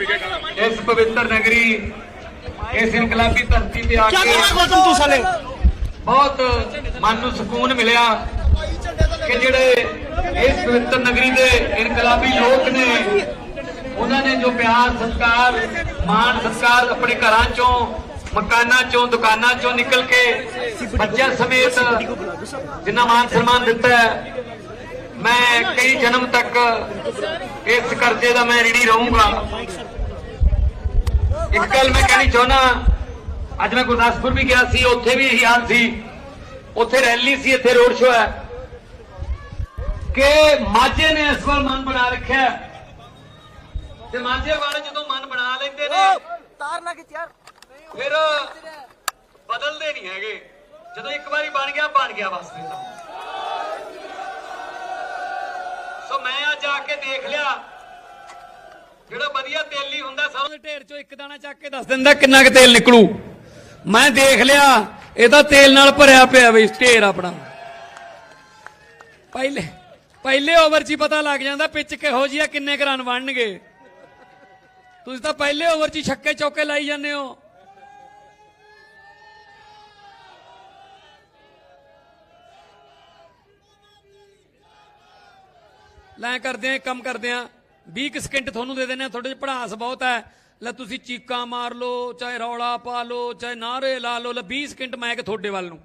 ਇਸ ਪਵਿੱਤਰ ਨਗਰੀ ਇਸ ਇਨਕਲਾਬੀ ਧਰਤੀ ਤੇ ਆ ਕੇ ਬਹੁਤ ਮਨ ਨੂੰ ਸਕੂਨ ਮਿਲਿਆ ਕਿ ਜਿਹੜੇ ਇਸ ਪਵਿੱਤਰ ਨਗਰੀ ਦੇ ਇਨਕਲਾਬੀ ਲੋਕ ਨੇ ਉਹਨਾਂ ਨੇ ਜੋ ਪਿਆਰ ਸਤਿਕਾਰ ਮਾਣ ਸਤਿਕਾਰ ਆਪਣੇ ਘਰਾਂ ਚੋਂ ਮਕਾਨਾਂ ਚੋਂ ਦੁਕਾਨਾਂ ਚੋਂ ਨਿਕਲ ਕੇ ਬੱਚਿਆਂ ਸਮੇਤ ਜਿੰਨਾ ਮਾਨ ਸਨਮਾਨ ਦਿੱਤਾ ਹੈ ਮੈਂ ਕਈ ਜਨਮ ਤੱਕ ਇਸ ਕਰਜ਼ੇ ਦਾ ਮੈਂ ऋणी ਰਹੂੰਗਾ। ਇੱਕ ਗੱਲ ਮੈਂ ਕਹਿਣੀ ਚਾਹੁੰਦਾ ਅੱਜ ਮੈਂ ਗੁਰਦਾਸਪੁਰ ਵੀ ਗਿਆ ਸੀ ਉੱਥੇ ਵੀ ਇਹੀ ਹਾਲ ਸੀ। ਉੱਥੇ ਰੈਲੀ ਸੀ ਇੱਥੇ ਰੋਡ ਸ਼ੋਅ ਹੈ। ਕਿ ਮਾਝੇ ਨੇ ਇਸ ਵਾਰ ਮਨ ਬਣਾ ਰੱਖਿਆ। ਤੇ ਮਾਝੇ ਵਾਲੇ ਜਦੋਂ ਮਨ ਬਣਾ ਲੈਂਦੇ ਨੇ ਤਾਰ ਨਾ ਖਿੱਚ ਯਾਰ। ਫਿਰ ਬਦਲਦੇ ਨਹੀਂ ਹੈਗੇ। ਜਦੋਂ ਇੱਕ ਵਾਰੀ ਬਣ ਗਿਆ ਬਣ ਗਿਆ ਬਸ ਫਿਰ ਤਾਂ। ਮੈਂ ਕੇ ਦੇਖ ਲਿਆ। ਜਿਹੜਾ ਵਧੀਆ ਤੇਲੀ ਹੁੰਦਾ ਸਰੋਂ ਦੇ ਢੇਰ ਚੋਂ ਇੱਕ ਦਾਣਾ ਚੱਕ ਕੇ ਦੱਸ ਦਿੰਦਾ ਕਿੰਨਾ ਕੁ ਤੇਲ ਨਿਕਲੂ। ਮੈਂ ਦੇਖ ਲਿਆ ਇਹ ਤਾਂ ਤੇਲ ਨਾਲ ਭਰਿਆ ਪਿਆ ਬਈ ਢੇਰ ਆਪਣਾ। ਪਹਿਲੇ ਪਹਿਲੇ ਓਵਰ 'ਚ ਹੀ ਪਤਾ ਲੱਗ ਜਾਂਦਾ ਪਿੱਚ ਕਿਹੋ ਜਿਹੀ ਆ, ਕਿੰਨੇ ਕੁ ਰਨ ਬਣਨਗੇ। ਤੁਸੀਂ ਤਾਂ ਪਹਿਲੇ ਓਵਰ 'ਚ ਛੱਕੇ ਚੌਕੇ ਲਾਈ ਜਾਂਦੇ ਹੋ। ਲੈ ਕਰਦੇ ਆ ਕੰਮ ਕਰਦੇ ਆ। 20 ਕੁ ਸਕਿੰਟ ਤੁਹਾਨੂੰ ਦੇ ਦਿੰਦੇ ਆ, ਤੁਹਾਡੇ ਚ ਪੜਾਸ ਬਹੁਤ ਹੈ। ਲੈ ਤੁਸੀਂ ਚੀਕਾਂ ਮਾਰ ਲਓ, ਚਾਹੇ ਰੌਲਾ ਪਾ ਲਓ, ਚਾਹੇ ਨਾਰੇ ਲਾ ਲਓ, ਲੈ 20 ਸਕਿੰਟ ਮੈਂ ਕਿ ਤੁਹਾਡੇ ਵੱਲ ਨੂੰ।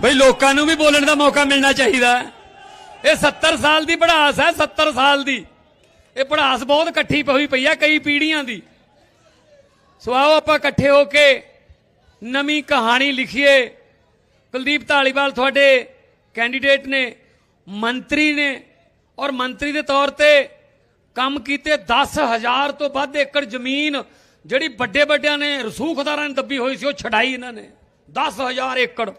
ਬਈ ਲੋਕਾਂ ਨੂੰ ਵੀ ਬੋਲਣ ਦਾ ਮੌਕਾ ਮਿਲਣਾ ਚਾਹੀਦਾ। ਹੈ। ਇਹ 70 ਸਾਲ ਦੀ ਪੜਾਸ ਹੈ 70 ਸਾਲ ਦੀ। ਇਹ ਪੜਾਸ ਬਹੁਤ ਇਕੱਠੀ ਹੋਈ ਪਈ ਹੈ, ਕਈ ਪੀੜ੍ਹੀਆਂ ਦੀ। ਸੋ ਆਓ ਆਪਾਂ ਇਕੱਠੇ ਹੋ ਕੇ ਨਵੀਂ ਕਹਾਣੀ ਲਿਖੀਏ। ਕੁਲਦੀਪ ਢਾਲੀਵਾਲ ਤੁਹਾਡੇ ਕੈਂਡੀਡੇਟ ਨੇ, ਮੰਤਰੀ ਨੇ, ਔਰ ਮੰਤਰੀ ਦੇ ਤੌਰ ਤੇ ਕੰਮ ਕੀਤੇ 10000 ਤੋਂ ਵੱਧ ਏਕੜ ਜ਼ਮੀਨ ਜਿਹੜੀ ਵੱਡੇ ਵੱਡਿਆਂ ਨੇ ਰਸੂਖਦਾਰਾਂ ਨੇ ਦੱਬੀ ਹੋਈ ਸੀ, ਉਹ ਛਡਾਈ ਇਹਨਾਂ ਨੇ। 10000 ਏਕੜ।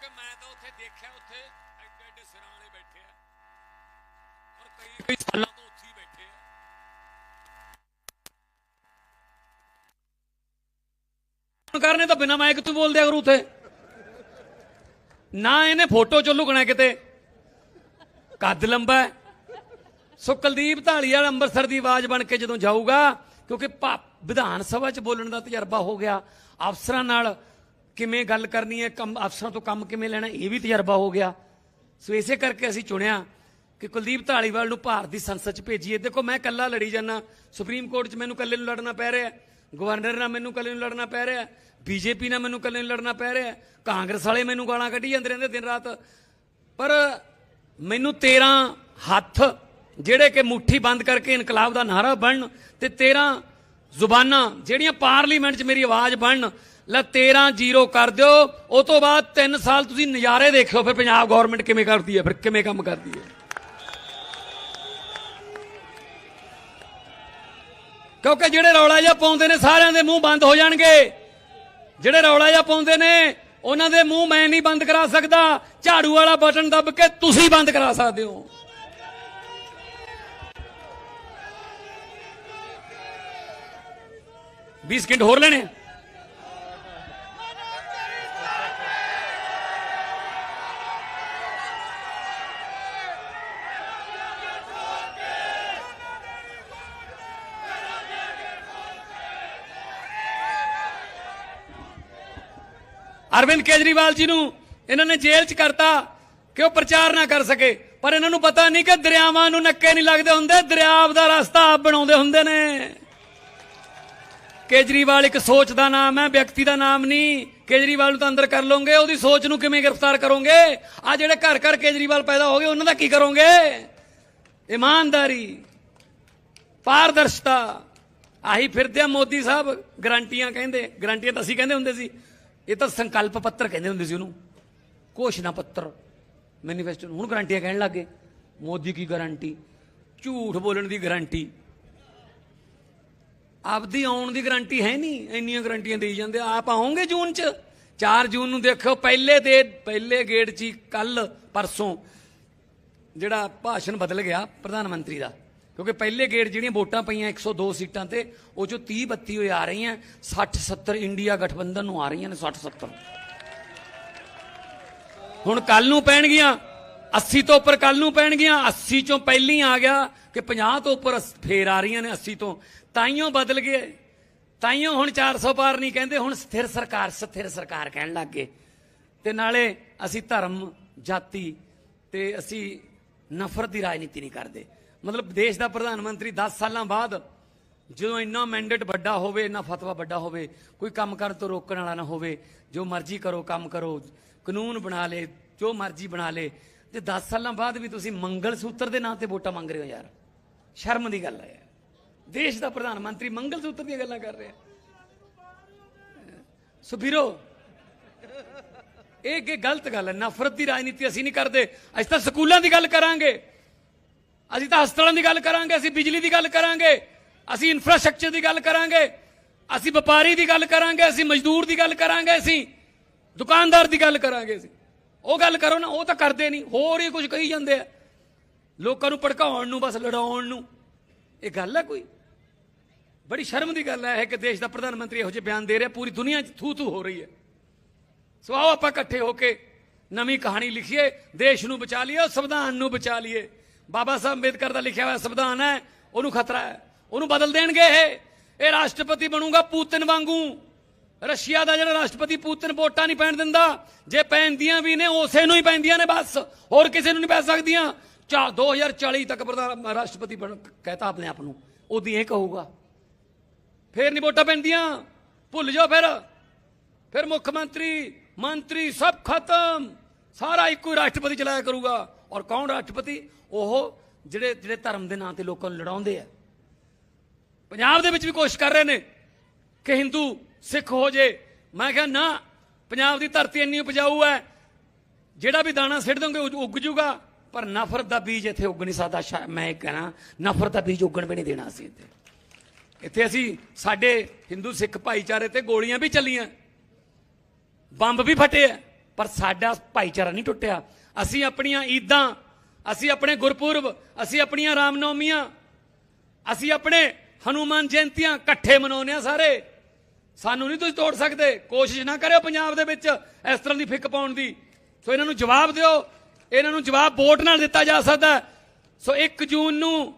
ਕਿਉਂਕਿ ਮੈਂ ਤਾਂ ਉੱਥੇ ਦੇਖਿਆ, ਉੱਥੇ ਐਡੇ ਐਡੇ ਸਿਰਾਂ ਵਾਲੇ ਬੈਠੇ ਆ। ਔਰ ਕਈ ਕਈ ਸਾਲਾਂ ਤੋਂ ਉੱਥੇ ਹੀ ਬੈਠੇ ਆ। ਕਰਨੇ ਤਾਂ ਬਿਨਾ ਮਾਈਕ ਤੋਂ ਬੋਲਦੇ ਅਗਰ ਉਥੇ। ਨਾ ਇਹਨੇ ਫੋਟੋ ਚ ਲੁਕਣਾ ਕਿਤੇ। ਕੱਦ ਲੰਬਾ ਸੋ ਕੁਲਦੀਪ ਢਾਲੀਵਾਲ ਅੰਮ੍ਰਿਤਸਰ ਦੀ ਆਵਾਜ਼ ਬਣ ਕੇ ਜਦੋਂ ਜਾਊਗਾ, ਕਿਉਂਕਿ ਭਾ- ਵਿਧਾਨ ਸਭਾ 'ਚ ਬੋਲਣ ਦਾ ਤਜਰਬਾ ਹੋ ਗਿਆ, ਅਫਸਰਾਂ ਨਾਲ ਕਿਵੇਂ ਗੱਲ ਕਰਨੀ ਹੈ, ਕੰਮ, ਅਫਸਰਾਂ ਤੋਂ ਕੰਮ ਕਿਵੇਂ ਲੈਣਾ, ਇਹ ਵੀ ਤਜਰਬਾ ਹੋ ਗਿਆ। ਸੋ ਇਸੇ ਕਰਕੇ ਅਸੀਂ ਚੁਣਿਆ ਕਿ ਕੁਲਦੀਪ ਢਾਲੀਵਾਲ ਨੂੰ ਭਾਰਤ ਦੀ ਸੰਸਦ 'ਚ ਭੇਜੀਏ। ਦੇਖੋ, ਮੈਂ ਇਕੱਲਾ ਲੜੀ ਜਾਂਦਾ। ਸੁਪਰੀਮ ਕੋਰਟ 'ਚ ਮੈਨੂੰ ਇਕੱਲੇ ਨੂੰ ਲੜਨਾ ਪੈ ਰਿਹਾ। ਗਵਰਨਰ ਨਾਲ ਮੈਨੂੰ ਇਕੱਲੇ ਨੂੰ ਲੜਨਾ ਪੈ ਰਿਹਾ। ਬੀਜੇਪੀ ਨਾਲ ਮੈਨੂੰ ਇਕੱਲੇ ਨੂੰ ਲੜਨਾ ਪੈ ਰਿਹਾ। ਕਾਂਗਰਸ ਵਾਲੇ ਮੈਨੂੰ ਗਾਲਾਂ ਕੱਢੀ ਜਾਂਦੇ ਰਹਿੰਦੇ ਦਿਨ ਰਾਤ। ਪਰ ਮੈਨੂੰ 13 ਹੱਥ ਜਿਹੜੇ ਕਿ ਮੁੱਠੀ ਬੰਦ ਕਰਕੇ ਇਨਕਲਾਬ ਦਾ ਨਾਰਾ ਬਣਨ ਤੇ 13 ਜ਼ੁਬਾਨਾਂ ਜਿਹੜੀਆਂ ਪਾਰਲੀਮੈਂਟ 'ਚ ਮੇਰੀ ਆਵਾਜ਼ ਬਣਨ ਲੈ 13 ਜ਼ੀਰੋ ਕਰ ਦਿਓ। ਉਹ ਤੋਂ ਬਾਅਦ 3 ਸਾਲ ਤੁਸੀਂ ਨਜ਼ਾਰੇ ਦੇਖਿਓ ਫਿਰ ਪੰਜਾਬ ਗਵਰਨਮੈਂਟ ਕਿਵੇਂ ਕਰਦੀ ਹੈ, ਫਿਰ ਕਿਵੇਂ ਕੰਮ ਕਰਦੀ ਹੈ। ਕਿਉਂਕਿ ਜਿਹੜੇ ਰੌਲਾ ਜਿਹਾ ਪਾਉਂਦੇ ਨੇ, ਸਾਰਿਆਂ ਦੇ ਮੂੰਹ ਬੰਦ ਹੋ ਜਾਣਗੇ। ਜਿਹੜੇ ਰੌਲਾ ਜਿਹਾ ਪਾਉਂਦੇ ਨੇ, ਉਹਨਾਂ ਦੇ ਮੂੰਹ ਮੈਂ ਨਹੀਂ ਬੰਦ ਕਰਾ ਸਕਦਾ। ਝਾੜੂ ਵਾਲਾ ਬਟਨ ਦੱਬ ਕੇ ਤੁਸੀਂ ਬੰਦ ਕਰਾ ਸਕਦੇ ਹੋ। बीस ਸਕਿੰਟ ਹੋਰ ਲੈਣੇ ਅਰਵਿੰਦ ਕੇਜਰੀਵਾਲ ਜੀ ਨੂੰ ਇਹਨਾਂ ਨੇ ਜੇਲ੍ਹ 'ਚ ਕਰਤਾ ਕਿ ਉਹ ਪ੍ਰਚਾਰ ਨਾ ਕਰ ਸਕੇ। ਪਰ ਇਹਨਾਂ ਨੂੰ ਪਤਾ ਨਹੀਂ ਕਿ ਦਰਿਆਵਾਂ ਨੂੰ ਨੱਕੇ ਨਹੀਂ ਲੱਗਦੇ ਹੁੰਦੇ ਦਰਿਆ ਦਾ ਰਸਤਾ ਆਪ ਬਣਾਉਂਦੇ ਹੁੰਦੇ ਨੇ। ਕੇਜਰੀਵਾਲ ਇੱਕ ਸੋਚ ਦਾ ਨਾਮ ਹੈ, ਵਿਅਕਤੀ ਦਾ ਨਾਮ ਨਹੀਂ। ਕੇਜਰੀਵਾਲ ਨੂੰ ਤਾਂ ਅੰਦਰ ਕਰ ਲਓਗੇ, ਉਹਦੀ ਸੋਚ ਨੂੰ ਕਿਵੇਂ ਗ੍ਰਿਫਤਾਰ ਕਰੋਗੇ? ਆ ਜਿਹੜੇ ਘਰ ਘਰ ਕੇਜਰੀਵਾਲ ਪੈਦਾ ਹੋ ਗਏ, ਉਹਨਾਂ ਦਾ ਕੀ ਕਰੋਗੇ? ਇਮਾਨਦਾਰੀ, ਪਾਰਦਰਸ਼ਤਾ। ਆਹੀ ਫਿਰਦੇ ਆ ਮੋਦੀ ਸਾਹਿਬ, ਗਰੰਟੀਆਂ ਕਹਿੰਦੇ, ਗਰੰਟੀਆਂ ਤਾਂ ਅਸੀਂ ਕਹਿੰਦੇ ਹੁੰਦੇ ਸੀ। ਇਹ ਤਾਂ ਸੰਕਲਪ ਪੱਤਰ ਕਹਿੰਦੇ ਹੁੰਦੇ ਸੀ ਉਹਨੂੰ। ਘੋਸ਼ਣਾ ਪੱਤਰ। ਮੈਨੀਫੈਸਟੋ ਹੁਣ ਗਰੰਟੀਆਂ ਕਹਿਣ ਲੱਗੇ ਮੋਦੀ ਕੀ ਗਾਰੰਟੀ ਝੂਠ ਬੋਲਣ ਦੀ ਗਾਰੰਟੀ ਆਪਦੀ ਆਉਣ ਦੀ ਗਾਰੰਟੀ ਹੈ ਨਹੀਂ। ਇੰਨੀਆਂ ਗਾਰੰਟੀਆਂ ਦੇਈ ਜਾਂਦੇ ਆਪ ਆਉਂਗੇ ਜੂਨ ਚ? 4 ਜੂਨ ਨੂੰ ਦੇਖੋ ਪਹਿਲੇ ਦੇ, ਪਹਿਲੇ ਗੇੜ ਚ ਕੱਲ ਪਰਸੋਂ ਜਿਹੜਾ ਭਾਸ਼ਣ ਬਦਲ ਗਿਆ ਪ੍ਰਧਾਨ ਮੰਤਰੀ ਦਾ। ਕਿਉਂਕਿ ਪਹਿਲੇ ਗੇੜ ਜਿਹੜੀਆਂ ਵੋਟਾਂ ਪਈਆਂ 102 ਸੀਟਾਂ ਤੇ, ਉਹ ਚੋਂ 30 32 ਹੋਏ ਆ ਰਹੀਆਂ 60 70 ਇੰਡੀਆ ਗਠਬੰਧਨ ਨੂੰ ਆ ਰਹੀਆਂ ਨੇ 60 70 ਹੁਣ ਕੱਲ ਨੂੰ ਪੈਣਗੀਆਂ 80 ਤੋਂ ਉੱਪਰ ਕੱਲ ਨੂੰ ਪੈਣਗੀਆਂ 80 ਚੋਂ ਪਹਿਲੀ ਆ ਗਿਆ ਕਿ 50 ਤੋਂ ਉੱਪਰ ਅਸ- ਫੇਰ ਆ ਰਹੀਆਂ ਨੇ 80 ਤੋਂ। ਤਾਈਓ ਬਦਲ ਗਏ। ਤਾਈਓ ਹੁਣ 400 ਪਾਰ ਨਹੀਂ ਕਹਿੰਦੇ, ਹੁਣ ਸਥਿਰ ਸਰਕਾਰ ਸਥਿਰ ਸਰਕਾਰ ਕਹਿਣ ਲੱਗ ਗਏ। ਤੇ ਨਾਲੇ ਅਸੀਂ ਧਰਮ, ਜਾਤੀ ਤੇ ਅਸੀਂ ਨਫ਼ਰਤ ਦੀ ਰਾਜਨੀਤੀ ਨਹੀਂ ਕਰਦੇ। ਮਤਲਬ ਦੇਸ਼ ਦਾ ਪ੍ਰਧਾਨ ਮੰਤਰੀ 10 ਸਾਲਾਂ ਬਾਅਦ ਜਦੋਂ ਇੰਨਾ ਮੈਂਡੇਟ ਵੱਡਾ ਹੋਵੇ, ਇੰਨਾ ਫਤਵਾ ਵੱਡਾ ਹੋਵੇ, ਕੋਈ ਕੰਮ ਕਰਨ ਤੋਂ ਰੋਕਣ ਵਾਲਾ ਨਾ ਹੋਵੇ, ਜੋ ਮਰਜ਼ੀ ਕਰੋ, ਕੰਮ ਕਰੋ, ਕਾਨੂੰਨ ਬਣਾ ਲੇ, ਜੋ ਮਰਜ਼ੀ ਬਣਾ ਲੇ, ਤੇ 10 ਸਾਲਾਂ ਬਾਅਦ ਵੀ ਤੁਸੀਂ ਮੰਗਲ ਸੂਤਰ ਦੇ ਨਾਂ ਤੇ ਵੋਟਾਂ ਮੰਗ ਰਹੇ ਹੋ ਯਾਰ। ਸ਼ਰਮ ਦੀ ਗੱਲ ਹੈ ਯਾਰ। ਦੇਸ਼ ਦਾ ਪ੍ਰਧਾਨ ਮੰਤਰੀ ਮੰਗਲ ਸੂਤਰ ਦੀਆਂ ਗੱਲਾਂ ਕਰ ਰਿਹਾ। ਸੋ ਵੀਰੋ, ਇਹ ਕਿ ਗਲਤ ਗੱਲ ਹੈ ਨਫ਼ਰਤ ਦੀ ਰਾਜਨੀਤੀ ਅਸੀਂ ਨਹੀਂ ਕਰਦੇ। ਅਸੀਂ ਤਾਂ ਸਕੂਲਾਂ ਦੀ ਗੱਲ ਕਰਾਂਗੇ। ਅਸੀਂ ਤਾਂ ਹਸਪਤਾਲਾਂ ਦੀ ਗੱਲ ਕਰਾਂਗੇ, ਅਸੀਂ ਬਿਜਲੀ ਦੀ ਗੱਲ ਕਰਾਂਗੇ, ਅਸੀਂ ਇਨਫਰਾਸਟ੍ਰਕਚਰ ਦੀ ਗੱਲ ਕਰਾਂਗੇ, ਅਸੀਂ ਵਪਾਰੀ ਦੀ ਗੱਲ ਕਰਾਂਗੇ, ਅਸੀਂ ਮਜ਼ਦੂਰ ਦੀ ਗੱਲ ਕਰਾਂਗੇ, ਅਸੀਂ ਦੁਕਾਨਦਾਰ ਦੀ ਗੱਲ ਕਰਾਂਗੇ ਅਸੀਂ। ਉਹ ਗੱਲ ਕਰੋ ਨਾ, ਉਹ ਤਾਂ ਕਰਦੇ ਨਹੀਂ, ਹੋਰ ਹੀ ਕੁਝ ਕਹੀ ਜਾਂਦੇ ਆ। ਲੋਕਾਂ ਨੂੰ ਭੜਕਾਉਣ ਨੂੰ, ਬਸ ਲੜਾਉਣ ਨੂੰ। ਇਹ ਗੱਲ ਹੈ ਕੋਈ? ਬੜੀ ਸ਼ਰਮ ਦੀ ਗੱਲ ਹੈ ਕਿ ਦੇਸ਼ ਦਾ ਪ੍ਰਧਾਨ ਮੰਤਰੀ ਇਹੋ ਜਿਹੇ ਬਿਆਨ ਦੇ ਰਿਹਾ, ਪੂਰੀ ਦੁਨੀਆ 'ਚ ਥੂ ਥੂ ਹੋ ਰਹੀ ਹੈ। ਸੋ ਆਓ ਆਪਾਂ ਇਕੱਠੇ ਹੋ ਕੇ ਨਵੀਂ ਕਹਾਣੀ ਲਿਖੀਏ, ਦੇਸ਼ ਨੂੰ ਬਚਾ ਲਈਏ, ਸੰਵਿਧਾਨ ਨੂੰ ਬਚਾ ਲਈਏ। ਬਾਬਾ ਸਾਹਿਬ ਅੰਬੇਦਕਰ ਦਾ ਲਿਖਿਆ ਹੋਇਆ ਸੰਵਿਧਾਨ ਹੈ, ਉਹਨੂੰ ਖਤਰਾ ਹੈ। ਉਹਨੂੰ ਬਦਲ ਦੇਣਗੇ ਇਹ। ਇਹ ਰਾਸ਼ਟਰਪਤੀ ਬਣੂਗਾ ਪੂਤਨ ਵਾਂਗੂ। ਰਸ਼ੀਆ ਦਾ ਜਿਹੜਾ ਰਾਸ਼ਟਰਪਤੀ ਪੂਤਨ ਵੋਟਾਂ ਨਹੀਂ ਪੈਣ ਦਿੰਦਾ, ਜੇ ਪੈਂਦੀਆਂ ਵੀ ਨੇ, ਉਸੇ ਨੂੰ ਹੀ ਪੈਂਦੀਆਂ ਨੇ ਬਸ। ਹੋਰ ਕਿਸੇ ਨੂੰ ਨਹੀਂ ਪੈ ਸਕਦੀਆਂ। ਚਾ 2040 ਤੱਕ ਪ੍ਰਧਾਨ ਰਾਸ਼ਟਰਪਤੀ ਬਣ ਕਹਤਾ ਆਪਣੇ ਆਪ ਨੂੰ। ਉਹਦੀ ਇਹ ਕਹੂਗਾ। ਫੇਰ ਨਹੀਂ ਵੋਟਾਂ ਪੈਂਦੀਆਂ। ਭੁੱਲ ਜਾਓ ਫਿਰ। ਫਿਰ ਮੁੱਖ ਮੰਤਰੀ ਮੰਤਰੀ ਸਭ ਖਤਮ। ਸਾਰਾ ਇੱਕੋ ਹੀ ਰਾਸ਼ਟਰਪਤੀ ਚਲਾਇਆ ਕਰੂਗਾ। ਔਰ ਕੌਣ ਰਾਸ਼ਟਰਪਤੀ? ਉਹ ਜਿਹੜੇ ਜਿਹੜੇ ਧਰਮ ਦੇ ਨਾਂ ਤੇ ਲੋਕਾਂ ਨੂੰ ਲੜਾਉਂਦੇ ਆ। ਪੰਜਾਬ ਦੇ ਵਿੱਚ ਵੀ ਕੋਸ਼ਿਸ਼ ਕਰ ਰਹੇ ਨੇ ਕਿ ਹਿੰਦੂ, ਸਿੱਖ ਹੋ ਜੇ। ਮੈਂ ਕਿਹਾ, ਨਾ, ਪੰਜਾਬ ਦੀ ਧਰਤੀ ਇੰਨੀ ਉਪਜਾਊ ਹੈ, ਜਿਹੜਾ ਵੀ ਦਾਣਾ ਸਿੱਟ ਦੋਗੇ ਉਹ ਉੱਗ ਜੂਗਾ। ਪਰ ਨਫ਼ਰਤ ਦਾ ਬੀਜ ਇੱਥੇ ਉੱਗ ਨਹੀਂ ਸਕਦਾ। ਸ਼ਾ- ਮੈਂ ਇਹ ਕਹਿਣਾ, ਨਫ਼ਰਤ ਦਾ ਬੀਜ ਉੱਗਣ ਵੀ ਨਹੀਂ ਦੇਣਾ ਸੀ ਇੱਥੇ। ਇੱਥੇ ਅਸੀਂ ਸਾਡੇ ਹਿੰਦੂ, ਸਿੱਖ ਭਾਈਚਾਰੇ ਤੇ ਗੋਲੀਆਂ ਵੀ ਚੱਲੀਆਂ। ਬੰਬ ਵੀ ਫਟੇ ਆ, ਪਰ ਸਾਡਾ ਭਾਈਚਾਰਾ ਨਹੀਂ ਟੁੱਟਿਆ। ਅਸੀਂ ਆਪਣੀਆਂ ਈਦਾਂ ਅਸੀਂ ਆਪਣੇ ਗੁਰਪੁਰਬ, ਅਸੀਂ ਆਪਣੀਆਂ ਰਾਮਨੌਮੀਆਂ, ਅਸੀਂ ਆਪਣੇ ਹਨੂਮਾਨ ਜਯੰਤੀਆਂ ਇਕੱਠੇ ਮਨਾਉਂਦੇ ਆ ਸਾਰੇ। ਸਾਨੂੰ ਨਹੀਂ ਤੁਸੀਂ ਤੋੜ ਸਕਦੇ, ਕੋਸ਼ਿਸ਼ ਨਾ ਕਰਿਓ ਪੰਜਾਬ ਦੇ ਵਿੱਚ ਇਸ ਤਰ੍ਹਾਂ ਦੀ ਫਿੱਕ ਪਾਉਣ ਦੀ। ਸੋ ਇਹਨਾਂ ਨੂੰ ਜਵਾਬ ਦਿਓ, ਇਹਨਾਂ ਨੂੰ ਜਵਾਬ ਵੋਟ ਨਾਲ ਦਿੱਤਾ ਜਾ ਸਕਦਾ ਸੋ 1 ਜੂਨ ਨੂੰ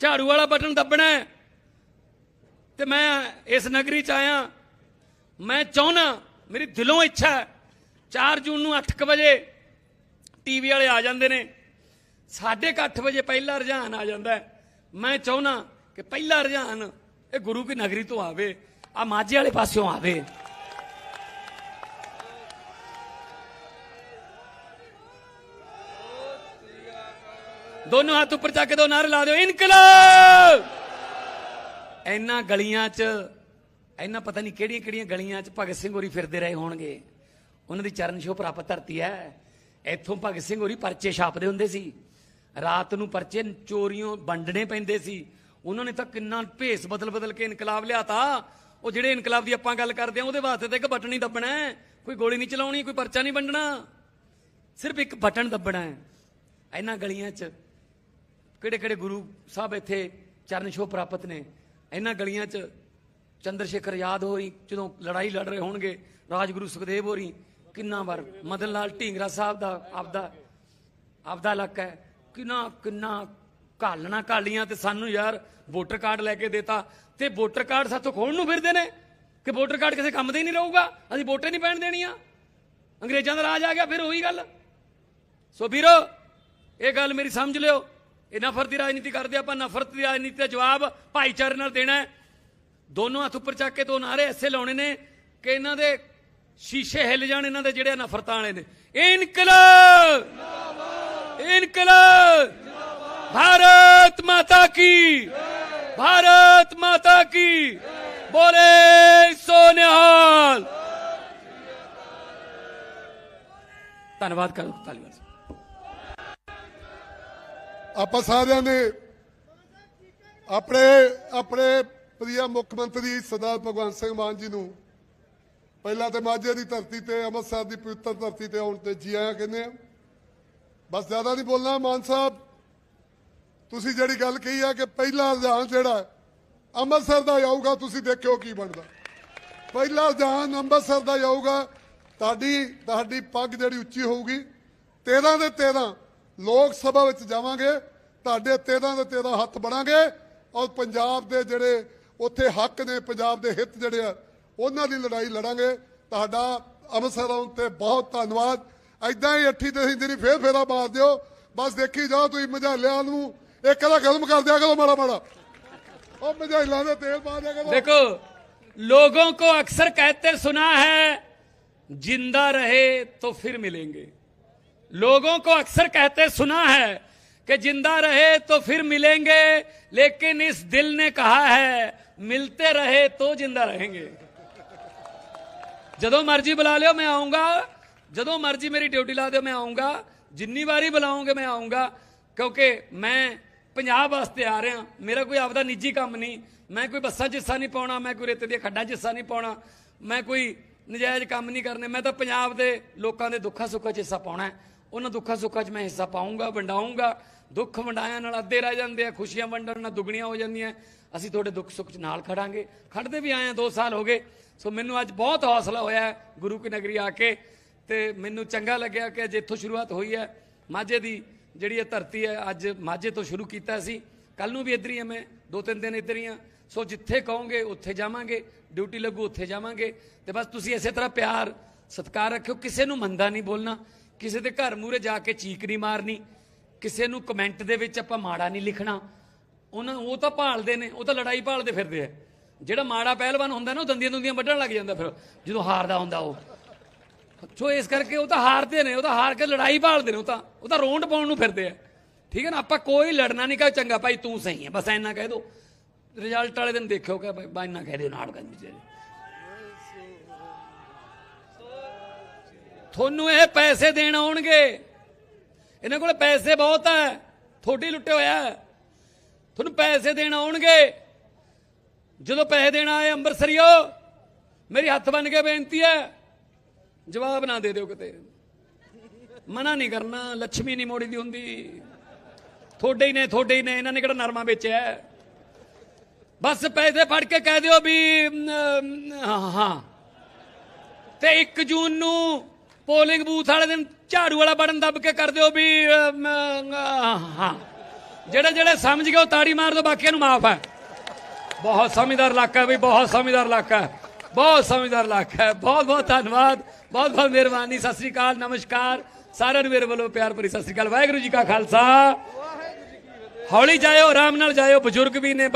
ਝਾੜੂ ਵਾਲਾ ਬਟਨ ਦੱਬਣਾ ਹੈ। ਤੇ ਮੈਂ ਇਸ ਨਗਰੀ ਚ ਆਇਆ। ਮੈਂ ਚਾਹੁੰਨਾ ਮੇਰੀ ਦਿਲੋਂ ਇੱਛਾ ਹੈ 4 ਜੂਨ ਨੂੰ 8:00 ਵਜੇ ਟੀਵੀ ਵਾਲੇ ਆ ਜਾਂਦੇ ਨੇ। ਸਾਢੇ ਕੁ ਅੱਠ ਵਜੇ ਪਹਿਲਾ ਰੁਝਾਨ ਆ ਜਾਂਦਾ ਮੈਂ ਚਾਹੁੰਨਾ ਕਿ ਪਹਿਲਾ ਰੁਝਾਨ ਇਹ ਗੁਰੂ ਕੀ ਨਗਰੀ ਤੋਂ ਆਵੇ, ਆ ਮਾਝੇ ਵਾਲੇ ਪਾਸਿਓਂ ਆਵੇ। ਦੋਨੋਂ ਹੱਥ ਉੱਪਰ ਚੱਕ ਕੇ ਦੋ ਨਾਰੇ ਲਾ ਦਿਓ, ਇਨਕਲਾਬ! ਇੰਨਾ ਗਲੀਆਂ 'ਚ ਇੰਨਾ ਪਤਾ ਨਹੀਂ ਕਿਹੜੀਆਂ ਕਿਹੜੀਆਂ ਗਲੀਆਂ 'ਚ ਭਗਤ ਸਿੰਘ ਹੋਰੀ ਫਿਰਦੇ ਰਹੇ ਹੋਣਗੇ। ਉਹਨਾਂ ਦੀ ਚਰਨ ਛੋਹ ਪ੍ਰਾਪਤ ਧਰਤੀ ਹੈ। ਇੱਥੋਂ ਭਗਤ ਸਿੰਘ ਹੋਰੀ ਪਰਚੇ ਛਾਪਦੇ ਹੁੰਦੇ ਸੀ। ਰਾਤ ਨੂੰ ਪਰਚੇ ਚੋਰੀਆਂ ਵੰਡਣੇ ਪੈਂਦੇ ਸੀ। ਉਹਨਾਂ ਨੇ ਤਾਂ ਕਿੰਨਾ ਭੇਸ ਬਦਲ ਬਦਲ ਕੇ ਇਨਕਲਾਬ ਲਿਆਤਾ ਉਹ ਜਿਹੜੇ ਇਨਕਲਾਬ ਦੀ ਆਪਾਂ ਗੱਲ ਕਰਦੇ ਆ, ਉਹਦੇ ਵਾਸਤੇ ਤਾਂ ਇੱਕ ਬਟਨ ਹੀ ਦੱਬਣਾ ਹੈ। ਕੋਈ ਗੋਲੀ ਨਹੀਂ ਚਲਾਉਣੀ, ਕੋਈ ਪਰਚਾ ਨਹੀਂ ਵੰਡਣਾ। ਸਿਰਫ ਇੱਕ ਬਟਨ ਦੱਬਣਾ ਹੈ। ਇਹਨਾਂ ਗਲੀਆਂ 'ਚ ਕਿਹੜੇ ਕਿਹੜੇ ਗੁਰੂ ਸਾਹਿਬ ਇੱਥੇ ਚਰਨ ਛੋਹ ਪ੍ਰਾਪਤ ਨੇ। ਇਹਨਾਂ ਗਲੀਆਂ 'ਚ ਚੰਦਰ ਸ਼ੇਖਰ ਯਾਦ ਹੋਈ ਜਦੋਂ ਲੜਾਈ ਲੜ ਰਹੇ ਹੋਣਗੇ, ਰਾਜਗੁਰੂ ਸੁਖਦੇਵ ਹੋਰੀ, ਕਿੰਨਾ ਵਾਰ ਮਦਨ ਲਾਲ ਢੀਂਗਰਾ ਸਾਹਿਬ ਦਾ ਆਪਦਾ ਆਪਦਾ ਇਲਾਕਾ ਹੈ। ਕਿੰਨਾ ਕਿੰਨਾ ਘਾਲਣਾ ਘਾਲੀਆਂ ਤੇ ਸਾਨੂੰ ਯਾਰ ਵੋਟਰ ਕਾਰਡ ਲੈ ਕੇ ਦੇਤਾ ਤੇ ਵੋਟਰ ਕਾਰਡ ਸਾਥੋਂ ਖੋਣ ਨੂੰ ਫਿਰਦੇ ਨੇ ਕਿ ਵੋਟਰ ਕਾਰਡ ਕਿਸੇ ਕੰਮ ਦੇ ਹੀ ਨਹੀਂ ਰਹੂਗਾ? ਅਸੀਂ ਵੋਟੇ ਨਹੀਂ ਪੈਣ ਦੇਣੀਆਂ। ਅੰਗਰੇਜ਼ਾਂ ਦਾ ਰਾਜ ਆ ਗਿਆ, ਫਿਰ ਉਹੀ ਗੱਲ। ਸੋ ਵੀਰੋ, ਇਹ ਗੱਲ ਮੇਰੀ ਸਮਝ ਲਿਓ। ਇਹ ਨਫ਼ਰਤ ਦੀ ਰਾਜਨੀਤੀ ਕਰਦੇ ਆਪਾਂ, ਨਫ਼ਰਤ ਦੀ ਰਾਜਨੀਤੀ ਦਾ ਜਵਾਬ ਭਾਈਚਾਰੇ ਨਾਲ ਦੇਣਾ ਹੈ। ਦੋਨੋਂ ਹੱਥ ਉੱਪਰ ਚੱਕ ਕੇ ਦੋ ਨਾਰੇ ਐਸੇ ਲਾਉਣੇ ਨੇ ਕਿ ਇਹਨਾਂ ਦੇ ਸ਼ੀਸ਼ੇ ਹਿੱਲ ਜਾਣ, ਇਹਨਾਂ ਦੇ ਜਿਹੜੇ ਨਫ਼ਰਤਾਂ ਵਾਲੇ ਨੇ। ਇਨਕਲਾਬ! ਇਨਕਲਾਬ भारत माता की भारत माता की बोले सोनिहाल ਧੰਨਵਾਦ ਕਰੋ ਤਾਲੀਬਾਨ ਆਪਾਂ ਸਾਰਿਆਂ ਨੇ ਆਪਣੇ ਆਪਣੇ ਪ੍ਰਿਆ ਮੁੱਖ ਮੰਤਰੀ ਸਰਦਾਰ ਭਗਵੰਤ ਸਿੰਘ ਮਾਨ ਜੀ ਨੂੰ ਪਹਿਲਾਂ ਤੇ ਮਾਝੇ ਦੀ ਧਰਤੀ ਤੇ ਅੰਮ੍ਰਿਤਸਰ ਦੀ ਪਵਿੱਤਰ ਧਰਤੀ ਤੇ ਆਉਣ ਤੇ ਜੀ ਆਇਆਂ ਕਹਿੰਦੇ ਆ ਬਸ ਜ਼ਿਆਦਾ ਨਹੀਂ ਬੋਲਣਾ, ਮਾਨ ਸਾਹਿਬ। ਤੁਸੀਂ ਜਿਹੜੀ ਗੱਲ ਕਹੀ ਆ ਕਿ ਪਹਿਲਾ ਰੁਝਾਨ ਜਿਹੜਾ ਅੰਮ੍ਰਿਤਸਰ ਦਾ ਜਾਊਗਾ ਤੁਸੀਂ ਦੇਖਿਓ ਕੀ ਬਣਦਾ। ਪਹਿਲਾ ਰੁਝਾਨ ਅੰਮ੍ਰਿਤਸਰ ਦਾ ਜਾਊਗਾ ਤੁਹਾਡੀ ਤੁਹਾਡੀ ਪੱਗ ਜਿਹੜੀ ਉੱਚੀ ਹੋਊਗੀ 13 ਦੇ 13 ਲੋਕ ਸਭਾ ਵਿੱਚ ਜਾਵਾਂਗੇ, ਤੁਹਾਡੇ 13 ਦੇ 13 ਹੱਥ ਬਣਾਂਗੇ ਔਰ ਪੰਜਾਬ ਦੇ ਜਿਹੜੇ ਉੱਥੇ ਹੱਕ ਨੇ, ਪੰਜਾਬ ਦੇ ਹਿੱਤ ਜਿਹੜੇ ਆ, ਉਹਨਾਂ ਦੀ ਲੜਾਈ ਲੜਾਂਗੇ। ਤੁਹਾਡਾ ਅੰਮ੍ਰਿਤਸਰ ਆਉਣ ਤੇ ਬਹੁਤ ਧੰਨਵਾਦ। ਐਦਾਂ ਹੀ ਅੱਠੀ ਤੇ ਜਿਹੜੀ ਫੇਰ ਫੇਰਾ ਮਾਰ ਦਿਓ ਬਸ ਦੇਖੀ ਜਾਓ ਤੁਸੀਂ ਮਝਾਲਿਆਂ ਨੂੰ ਇੱਕ ਦਾ ਖਤਮ ਕਰ ਦਿਆ ਕਰੋ ਮਾੜਾ ਮਾੜਾ ਉਹ ਮਝਾਲਿਆਂ ਦੇ ਤੇਲ ਪਾ ਦਿਆ ਕਰੋ देखो लोगों को अक्सर कहते सुना है जिंदा रहे तो फिर मिलेंगे लोगों को अक्सर कहते सुना है कि जिंदा रहे तो फिर मिलेंगे लेकिन इस दिल ने कहा है मिलते रहे तो जिंदा रहेंगे ਜਦੋਂ ਮਰਜ਼ੀ ਬੁਲਾ ਲਿਓ ਮੈਂ ਆਉਂਗਾ ਜਦੋਂ ਮਰਜ਼ੀ ਮੇਰੀ ਡਿਊਟੀ ਲਾ ਦਿਓ, ਮੈਂ ਆਉਂਗਾ। ਜਿੰਨੀ ਵਾਰੀ ਬੁਲਾਓਗੇ, ਮੈਂ ਆਉਂਗਾ। ਕਿਉਂਕਿ ਮੈਂ ਪੰਜਾਬ ਵਾਸਤੇ ਆ ਰਿਹਾ। ਮੇਰਾ ਕੋਈ ਆਪਦਾ ਨਿੱਜੀ ਕੰਮ ਨਹੀਂ। ਮੈਂ ਕੋਈ ਬੱਸਾਂ 'ਚ ਹਿੱਸਾ ਨਹੀਂ ਪਾਉਣਾ, ਮੈਂ ਕੋਈ ਰੇਤੇ ਦੀਆਂ ਖੱਡਾਂ 'ਚ ਹਿੱਸਾ ਨਹੀਂ ਪਾਉਣਾ। ਮੈਂ ਕੋਈ ਨਜਾਇਜ਼ ਕੰਮ ਨਹੀਂ ਕਰਨੇ। ਮੈਂ ਤਾਂ ਪੰਜਾਬ ਦੇ ਲੋਕਾਂ ਦੇ ਦੁੱਖਾਂ ਸੁੱਖਾਂ 'ਚ ਹਿੱਸਾ ਪਾਉਣਾ ਉਹਨਾਂ ਦੁੱਖਾਂ ਸੁੱਖਾਂ 'ਚ ਮੈਂ ਹਿੱਸਾ ਪਾਉਂਗਾ ਵੰਡਾਉਂਗਾ ਦੁੱਖ ਵੰਡਾਇਆ ਨਾਲ ਅੱਧੇ ਰਹਿ ਜਾਂਦੇ ਆ, ਖੁਸ਼ੀਆਂ ਵੰਡਣ ਨਾਲ ਦੁੱਗਣੀਆਂ ਹੋ ਜਾਂਦੀਆਂ। ਅਸੀਂ ਤੁਹਾਡੇ ਦੁੱਖ ਸੁੱਖ 'ਚ ਨਾਲ ਖੜਾਂਗੇ। ਖੜਦੇ ਵੀ ਆਏ ਆ 2 ਸਾਲ ਹੋ ਗਏ। ਸੋ ਮੈਨੂੰ ਅੱਜ ਬਹੁਤ ਹੌਸਲਾ ਹੋਇਆ ਗੁਰੂ ਕੀ ਨਗਰੀ ਆ ਕੇ। ਤੇ ਮੈਨੂੰ ਚੰਗਾ ਲੱਗਿਆ ਕਿ ਅੱਜ ਇੱਥੋਂ ਸ਼ੁਰੂਆਤ ਹੋਈ ਹੈ। ਮਾਝੇ ਦੀ ਜਿਹੜੀ ਇਹ ਧਰਤੀ ਹੈ, ਅੱਜ ਮਾਝੇ ਤੋਂ ਸ਼ੁਰੂ ਕੀਤਾ ਸੀ। ਕੱਲ ਨੂੰ ਵੀ ਇੱਧਰ ਹੀ ਹਾਂ ਮੈਂ, ਦੋ ਤਿੰਨ ਦਿਨ ਇੱਧਰ ਹੀ ਹਾਂ ਸੋ ਜਿੱਥੇ ਕਹੋਗੇ, ਉੱਥੇ ਜਾਵਾਂਗੇ, ਡਿਊਟੀ ਲੱਗੂ, ਉੱਥੇ ਜਾਵਾਂਗੇ। ਤੇ ਬਸ ਤੁਸੀਂ ਇਸੇ ਤਰ੍ਹਾਂ ਪਿਆਰ, ਸਤਿਕਾਰ ਰੱਖਿਓ। ਕਿਸੇ ਨੂੰ ਮੰਦਾ ਨਹੀਂ ਬੋਲਣਾ, ਕਿਸੇ ਦੇ ਘਰ ਮੂਰੇ ਜਾ ਕੇ ਚੀਕ ਨਹੀਂ ਮਾਰਨੀ, ਕਿਸੇ ਨੂੰ ਕਮੈਂਟ ਦੇ ਵਿੱਚ ਆਪਾਂ ਮਾੜਾ ਨਹੀਂ ਲਿਖਣਾ। ਉਹਨਾਂ, ਉਹ ਤਾਂ ਭਾਲਦੇ ਨੇ, ਉਹ ਤਾਂ ਲੜਾਈ ਭਾਲਦੇ ਫਿਰਦੇ ਆ। ਜਿਹੜਾ ਮਾੜਾ ਪਹਿਲਵਾਨ ਹੁੰਦਾ ਨਾ, ਉਹ ਦੰਦੀਆਂ ਦੁੰਦੀਆਂ ਵੱਢਣ ਲੱਗ ਜਾਂਦਾ ਫਿਰ, ਜਦੋਂ ਹਾਰਦਾ ਹੁੰਦਾ ਉਹ। ਸੋ ਇਸ ਕਰਕੇ ਉਹ ਤਾਂ ਹਾਰਦੇ ਨੇ, ਉਹ ਤਾਂ ਹਾਰ ਕੇ ਲੜਾਈ ਭਾਲਦੇ ਨੇ, ਉਹ ਤਾਂ ਉਹ ਤਾਂ ਰੋਂਡ ਪਾਉਣ ਨੂੰ ਫਿਰਦੇ ਆ। ਠੀਕ ਹੈ ਨਾ? ਆਪਾਂ ਕੋਈ ਲੜਨਾ ਨਹੀਂ ਕਹੇ, ਚੰਗਾ ਭਾਈ ਤੂੰ ਸਹੀ ਹੈ, ਬਸ ਇੰਨਾ ਕਹਿ ਦੋ। ਰਿਜ਼ਲਟ ਵਾਲੇ ਦਿਨ ਦੇਖਿਓ ਕਿ ਭਾਈ ਇੰਨਾ ਕਹਿ ਦਿਓ ਨਾਲ ਕਹਿੰਦੇ ਜਿਹੜੇ ਤੁਹਾਨੂੰ ਇਹ ਪੈਸੇ ਦੇਣ ਆਉਣਗੇ। ਇਹਨਾਂ ਕੋਲ ਪੈਸੇ ਬਹੁਤ ਹੈ ਥੋੜੀ ਲੁੱਟੇ ਹੋਇਆ। ਤੁਹਾਨੂੰ ਪੈਸੇ ਦੇਣ ਆਉਣਗੇ। ਜਦੋਂ ਪੈਸੇ ਦੇਣ ਆਏ ਅੰਮ੍ਰਿਤਸਰੀਓ, ਮੇਰੀ ਹੱਥ ਬੰਨ ਕੇ ਬੇਨਤੀ ਹੈ ਜਵਾਬ ਨਾ ਦੇ ਦਿਓ ਕਿਤੇ। ਮਨਾ ਨਹੀਂ ਕਰਨਾ ਲక్ష్ਮੀ ਨਹੀਂ ਮੋੜੀ ਦੀ ਹੁੰਦੀ। ਥੋੜੇ ਹੀ ਨੇ ਥੋੜੇ ਹੀ ਨੇ, ਇਹਨਾਂ ਨੇ ਕਿਹੜਾ ਨਰਮਾ ਵੇਚਿਆ ਬਸ ਪੈਸੇ ਫੜ ਕੇ ਕਹਿ ਦਿਓ ਵੀ ਹਾਂ ਤੇ 1 ਜੂਨ ਨੂੰ ਪੋਲਿੰਗ ਬੂਥ ਵਾਲੇ ਦਿਨ ਝਾੜੂ ਵਾਲਾ ਬਟਨ ਦੱਬ ਕੇ ਕਰ ਦਿਓ ਵੀ ਹਾਂ ਜਿਹੜੇ ਜਿਹੜੇ ਸਮਝ ਗਏ ਉਹ ਤਾੜੀ ਮਾਰ ਦਿਓ, ਬਾਕੀਆਂ ਨੂੰ ਮਾਫ ਹੈ। ਬਹੁਤ ਸਮਝਦਾਰ ਇਲਾਕਾ ਹੈ ਵੀ ਬਹੁਤ ਸਮਝਦਾਰ ਇਲਾਕਾ ਹੈ। ਬਹੁਤ ਸਮਝਦਾਰ ਇਲਾਕਾ ਹੈ। ਬਹੁਤ ਬਹੁਤ ਧੰਨਵਾਦ। ਬਹੁਤ ਬਹੁਤ ਮਿਹਰਬਾਨੀ, ਸਤਿ ਸ੍ਰੀ ਅਕਾਲ, ਨਮਸਕਾਰ। ਸਾਰਿਆਂ ਨੂੰ ਮੇਰੇ ਵੱਲੋਂ ਪਿਆਰ ਭਰੀ ਸਤਿ ਸ੍ਰੀ ਅਕਾਲ। ਵਾਹਿਗੁਰੂ ਜੀ ਕਾ ਖਾਲਸਾ। ਹੌਲੀ ਜਾਇਓ, ਆਰਾਮ ਨਾਲ ਜਾਇਓ, ਬਜ਼ੁਰਗ ਵੀ ਨੇ